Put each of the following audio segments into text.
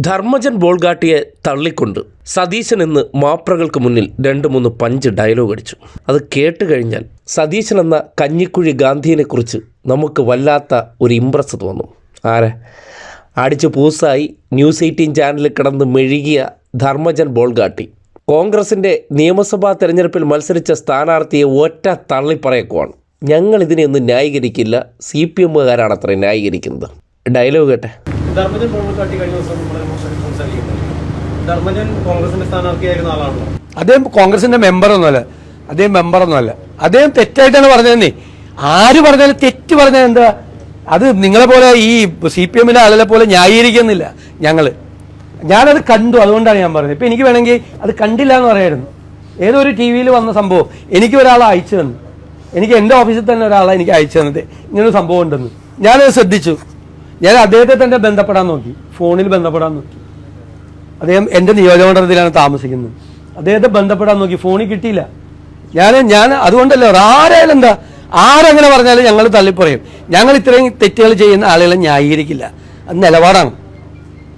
ധർമ്മജൻ ബോൾഗാട്ടിയെ തള്ളിക്കൊണ്ട് സതീശൻ എന്ന് മാപ്രകൾക്ക് മുന്നിൽ രണ്ട് മൂന്ന് പഞ്ച് ഡയലോഗ് അടിച്ചു. അത് കേട്ട് കഴിഞ്ഞാൽ സതീശൻ എന്ന കഞ്ഞിക്കുഴി ഗാന്ധിയെക്കുറിച്ച് നമുക്ക് വല്ലാത്ത ഒരു ഇമ്പ്രസ് തോന്നും. ആരെ? അടിച്ച് പൂസായി ന്യൂസ് എയ്റ്റീൻ ചാനലിൽ കിടന്ന് മെഴുകിയ ധർമ്മജൻ ബോൾഗാട്ടി കോൺഗ്രസിന്റെ നിയമസഭാ തെരഞ്ഞെടുപ്പിൽ മത്സരിച്ച സ്ഥാനാർത്ഥിയെ ഒറ്റ തള്ളിപ്പറയക്കുവാണ്. ഞങ്ങൾ ഇതിനെയൊന്നും ന്യായീകരിക്കില്ല. സി പി എമ്മുകാരാണ് അത്ര ന്യായീകരിക്കുന്നത്. ഡയലോഗ് കേട്ടെ. ധർമ്മജൻ കാട്ടി കഴിഞ്ഞ ദിവസം ധർമ്മജൻ കോൺഗ്രസിന്റെ സ്ഥാനാർത്ഥിയായിരുന്ന ആളാണല്ലോ. അദ്ദേഹം കോൺഗ്രസിന്റെ മെമ്പറൊന്നുമല്ല അദ്ദേഹം മെമ്പറൊന്നുമല്ല അദ്ദേഹം തെറ്റായിട്ടാണ് പറഞ്ഞതെന്നേ. ആര് പറഞ്ഞാലും തെറ്റ് പറഞ്ഞാൽ എന്താ? അത് നിങ്ങളെ പോലെ ഈ സി പി എമ്മിലെ ആളുകളെ പോലെ ന്യായീകരിക്കുന്നില്ല ഞങ്ങൾ ഞാനത് കണ്ടു അതുകൊണ്ടാണ് ഞാൻ പറഞ്ഞത്. ഇപ്പം എനിക്ക് വേണമെങ്കിൽ അത് കണ്ടില്ല എന്ന് പറയായിരുന്നു. ഏതൊരു ടി വിയിൽ വന്ന സംഭവം എനിക്ക് ഒരാൾ അയച്ചു തന്നു. എനിക്ക് എന്റെ ഓഫീസിൽ തന്നെ ഒരാളെ എനിക്ക് അയച്ചു തന്നത് ഇങ്ങനൊരു സംഭവം ഉണ്ടെന്ന്. ഞാനത് ശ്രദ്ധിച്ചു. ഞാൻ അദ്ദേഹത്തെ തന്നെ ബന്ധപ്പെടാൻ നോക്കി. ഫോണിൽ ബന്ധപ്പെടാൻ നോക്കി. അദ്ദേഹം എന്റെ നിയോജകമണ്ഡലത്തിലാണ് താമസിക്കുന്നത്. അദ്ദേഹത്തെ ബന്ധപ്പെടാൻ നോക്കി. ഫോണിൽ കിട്ടിയില്ല. ഞാൻ ഞാൻ അതുകൊണ്ടല്ലോ ആരായാലും എന്താ? ആരങ്ങനെ പറഞ്ഞാലും ഞങ്ങൾ തള്ളിപ്പറയും. ഞങ്ങൾ ഇത്രയും തെറ്റുകൾ ചെയ്യുന്ന ആളുകളെ ന്യായീകരിക്കില്ല. അത് നിലപാടാണ്.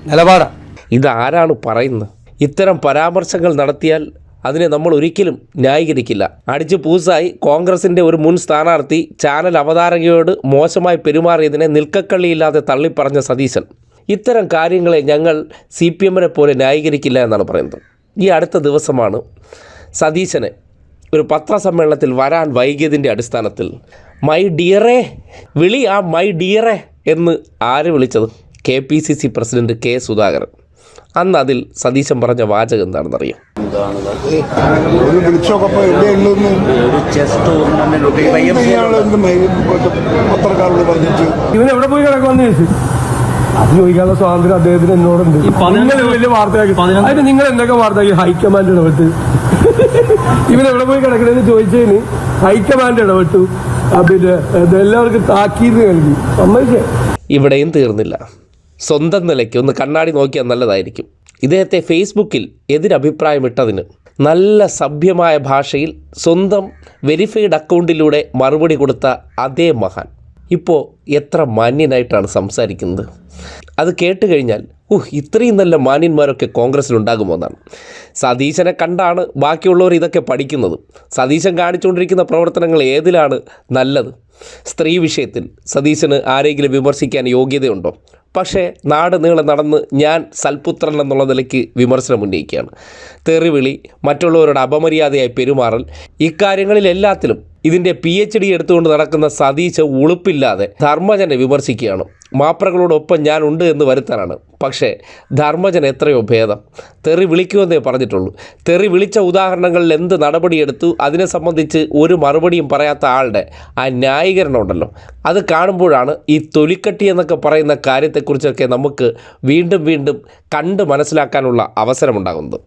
നിലപാടാണ് ഇതാരാണ് പറയുന്നത്? ഇത്തരം പരാമർശങ്ങൾ നടത്തിയാൽ അതിനെ നമ്മൾ ഒരിക്കലും ന്യായീകരിക്കില്ല. അടിച്ച് പൂസായി കോൺഗ്രസിന്റെ ഒരു മുൻ സ്ഥാനാർത്ഥി ചാനൽ അവതാരകയോട് മോശമായി പെരുമാറിയതിനെ നിൽക്കക്കള്ളിയില്ലാതെ തള്ളിപ്പറഞ്ഞ സതീശൻ. ഇത്തരം കാര്യങ്ങളെ ഞങ്ങൾ സി പി എമ്മിനെ പോലെ ന്യായീകരിക്കില്ല എന്നാണ് പറയുന്നത്. ഈ അടുത്ത ദിവസമാണ് സതീശനെ ഒരു പത്രസമ്മേളനത്തിൽ വരാൻ വൈകിയതിന്റെ അടിസ്ഥാനത്തിൽ. മൈ ഡിയറേ വിളി ആ മൈ ഡിയറേ എന്ന് ആര് വിളിച്ചത്? K P C C president K Sudhakaran. അന്ന് അതിൽ സതീശൻ പറഞ്ഞ വാചകം എന്താണെന്നറിയാം? ഇവൻ എവിടെ പോയി കിടക്കുമെന്ന് ചോദിച്ചു അത് ചോദിക്കാനുള്ള സ്വാതന്ത്ര്യം അദ്ദേഹത്തിന് എന്നോടുണ്ട്. നിങ്ങൾ വലിയ വാർത്തയാക്കി. അതിന് നിങ്ങൾ എന്തൊക്കെ വാർത്തയാക്കി? ഹൈക്കമാൻഡ് ഇടപെട്ട്. ഇവൻ എവിടെ പോയി കിടക്കണെന്ന് ചോദിച്ചതിന് ഹൈക്കമാൻഡ് ഇടപെട്ടു. പിന്നെ എല്ലാവർക്കും താക്കീത് നൽകി. സമ്മതിച്ചേ? ഇവിടെയും തീർന്നില്ല. സ്വന്തം നിലയ്ക്ക് ഒന്ന് കണ്ണാടി നോക്കിയാൽ നല്ലതായിരിക്കും. ഇദ്ദേഹത്തെ ഫേസ്ബുക്കിൽ എതിരഭിപ്രായം ഇട്ടതിന് നല്ല സഭ്യമായ ഭാഷയിൽ സ്വന്തം വെരിഫൈഡ് അക്കൗണ്ടിലൂടെ മറുപടി കൊടുത്ത അതേ മഹാൻ. ഇപ്പോൾ എത്ര മാന്യനായിട്ടാണ് സംസാരിക്കുന്നത്. അത് കേട്ട് കഴിഞ്ഞാൽ ഉഹ് ഇത്രയും നല്ല മാന്യന്മാരൊക്കെ കോൺഗ്രസ്സിലുണ്ടാകുമോ എന്നാണ്. സതീശനെ കണ്ടാണ് ബാക്കിയുള്ളവർ ഇതൊക്കെ പഠിക്കുന്നത്. സതീശൻ കാണിച്ചുകൊണ്ടിരിക്കുന്ന പ്രവർത്തനങ്ങൾ ഏതിലാണ് നല്ലത്? സ്ത്രീ വിഷയത്തിൽ സതീശന് ആരെങ്കിലും വിമർശിക്കാൻ യോഗ്യതയുണ്ടോ? പക്ഷേ നാട് നീളെ നടന്ന് ഞാൻ സൽപുത്രൻ എന്നുള്ള നിലയ്ക്ക് വിമർശനം ഉന്നയിക്കുകയാണ്. തെറിവിളി മറ്റുള്ളവരുടെ അപമര്യാദയായി പെരുമാറൽ ഇക്കാര്യങ്ങളിലെല്ലാത്തിലും ഇതിന്റെ പി എച്ച് ഡി എടുത്തുകൊണ്ട് നടക്കുന്ന സതീശ് ഉളുപ്പില്ലാതെ ധർമ്മജനെ വിമർശിക്കുകയാണ്. മാപ്രകളോടൊപ്പം ഞാൻ ഉണ്ട് എന്ന് വരുത്താനാണ്. പക്ഷേ ധർമ്മജൻ എത്രയോ ഭേദം. തെറി വിളിക്കുമെന്നേ പറഞ്ഞിട്ടുള്ളൂ. തെറി വിളിച്ച ഉദാഹരണങ്ങളിൽ എന്ത് നടപടിയെടുത്തു? അതിനെ സംബന്ധിച്ച് ഒരു മറുപടിയും പറയാത്ത ആളുടെ ആ ന്യായീകരണമുണ്ടല്ലോ. അത് കാണുമ്പോഴാണ് ഈ തൊലിക്കട്ടി എന്നൊക്കെ പറയുന്ന കാര്യത്തെക്കുറിച്ചൊക്കെ നമുക്ക് വീണ്ടും വീണ്ടും കണ്ട് മനസ്സിലാക്കാനുള്ള അവസരമുണ്ടാകുന്നത്.